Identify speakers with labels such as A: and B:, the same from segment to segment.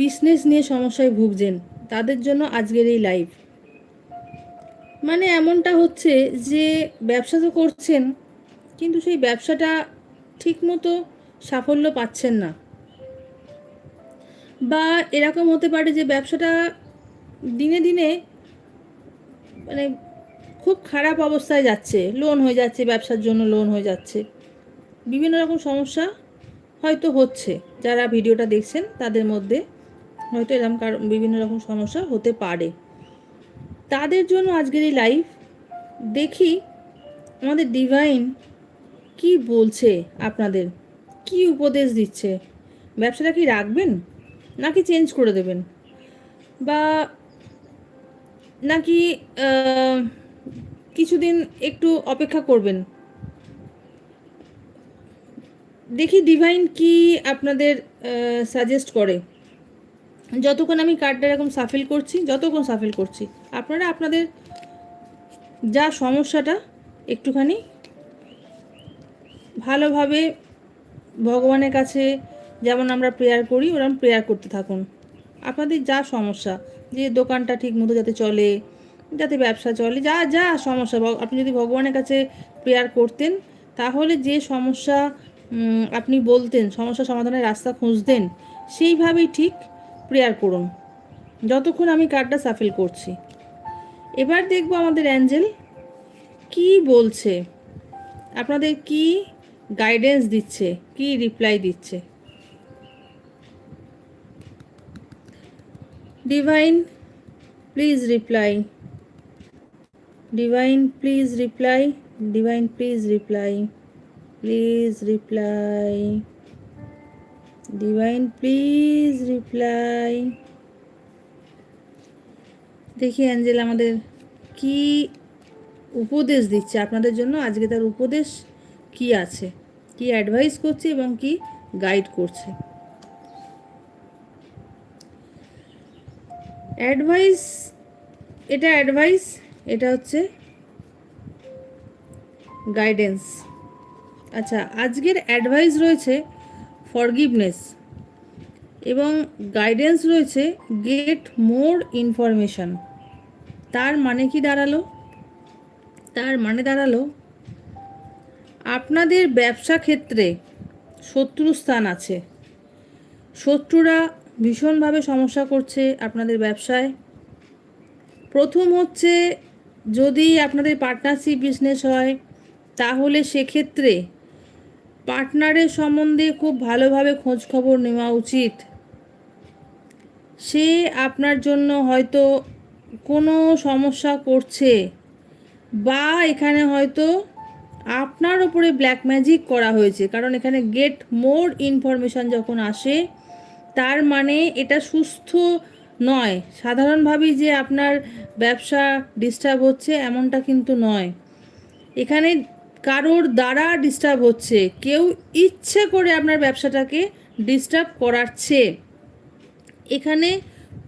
A: Business নিয়ে সমস্যায় ভুগছেন, তাদের জন্য আজকের এই লাইভ মানে এমনটা হচ্ছে যে ব্যবসা তো করছেন, কিন্তু সেই ব্যবসাটা ঠিকমতো সাফল্য পাচ্ছেন না। বা এরকম হতে পারে যে ব্যবসাটা দিনে দিনে মানে খুব খারাপ অবস্থায় যাচ্ছে লোন হয়ে যাচ্ছে, ব্যবসার জন্য লোন হয়ে যাচ্ছে। বিভিন্ন রকম সমস্যা হয়তো হচ্ছে, যারা ভিডিওটা দেখছেন তাদের মধ্যে। হয়তো এরকম কারণ বিভিন্ন রকম সমস্যা হতে পারে। তাদের জন্য আজকের এই লাইভ দেখি আমাদের ডিভাইন কি বলছে আপনাদের? কি উপদেশ দিচ্ছে? ব্যবসাটা কি রাখবেন? নাকি চেঞ্জ করে দেবেন? বা নাকি কিছুদিন একটু অপেক্ষা করবেন? দেখি ডিভাইন কি আপনাদের সাজেস্ট করে। যতক্ষণ আমি কার্ডটা এরকম সাফিল করছি, যতক্ষণ সাফিল করছি, আপনারা আপনাদের যা সমস্যাটা একটুখানি ভালোভাবে ভগবানের কাছে যেমন আমরা প্রেয়ার করি ওরকম প্রেয়ার করতে থাকুন। আপনাদের যা সমস্যা, যে দোকানটা ঠিক মতো যাতে চলে, যাতে ব্যবসা চলে, যা যা সমস্যা আপনি যদি ভগবানের কাছে প্রেয়ার করতেন, তাহলে যে সমস্যা আপনি বলতেন, সমস্যা সমাধানের রাস্তা খুঁজতেন, সেইভাবেই ঠিক প্রেয়ার করুন। যতক্ষণ আমি কার্ডটা সাফিল করছি। এবার দেখব আমাদের অ্যাঞ্জেল কি বলছে। আপনাদের কি গাইডেন্স দিচ্ছে, কি রিপ্লাই দিচ্ছে। Divine please reply divine please reply divine please reply please reply divine please reply দেখি অ্যাঞ্জেল আমাদের কি উপদেশ দিচ্ছে আপনাদের জন্য? আজকে তার উপদেশ কি আছে? কি অ্যাডভাইস করছে এবং কি গাইড করছে? অ্যাডভাইস এটা অ্যাডভাইস এটা হচ্ছে গাইডেন্স আচ্ছা আজকের অ্যাডভাইস রয়েছে ফরগিভনেস এবং গাইডেন্স রয়েছে গেট মোর ইনফরমেশন তার মানে কি দাঁড়াল? তার মানে দাঁড়াল, আপনাদের ব্যবসা ক্ষেত্রে শত্রু স্থান আছে। শত্রুরা ভীষণভাবে সমস্যা করছে আপনাদের ব্যবসায়। প্রথম হচ্ছে, যদি আপনাদের পার্টনারশিপ বিজনেস হয়, তাহলে সেক্ষেত্রে পার্টনারের সম্বন্ধে খুব ভালোভাবে খোঁজ খবর নেওয়া উচিত। সে আপনার জন্য হয়তো কোনো সমস্যা করছে বা এখানে হয়তো আপনার ওপরে ব্ল্যাক ম্যাজিক করা হয়েছে। কারণ এখানে গেট মোর ইনফরমেশান যখন আসে, তার মানে এটা সুস্থ নয়। সাধারণভাবেই যে আপনার ব্যবসা ডিস্টার্ব হচ্ছে এমনটা কিন্তু নয়। এখানে কারোর দ্বারা ডিস্টার্ব হচ্ছে। কেউ ইচ্ছে করে আপনার ব্যবসাটাকে ডিস্টার্ব করাচ্ছে। এখানে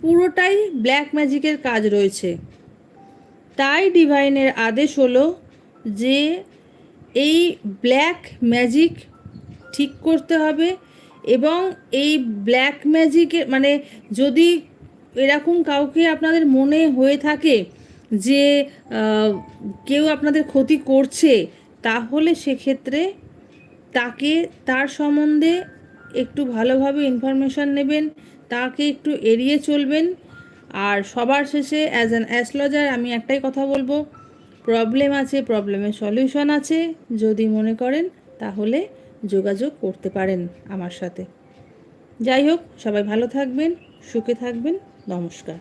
A: পুরোটাই ব্ল্যাক ম্যাজিকের কাজ রয়েছে। তাই ডিভাইনের আদেশ হলো যে এই ব্ল্যাক ম্যাজিক ঠিক করতে হবে এবং এই ব্ল্যাক ম্যাজিকের মানে যদি এরকম কাউকে আপনাদের মনে হয়ে থাকে যে কেউ আপনাদের ক্ষতি করছে তাহলে সেক্ষেত্রে তাকে, তার সম্বন্ধে একটু ভালোভাবে ইনফরমেশান নেবেন, তাকে একটু এড়িয়ে চলবেন। আর সবার শেষে অ্যাজ অ্যান অ্যাস্ট্রোলজার আমি একটাই কথা বলব প্রবলেম আছে প্রবলেমের সলিউশন আছে, যদি মনে করেন, তাহলে যোগাযোগ করতে পারেন আমার সাথে। যাই হোক, সবাই ভালো থাকবেন, সুখে থাকবেন, নমস্কার।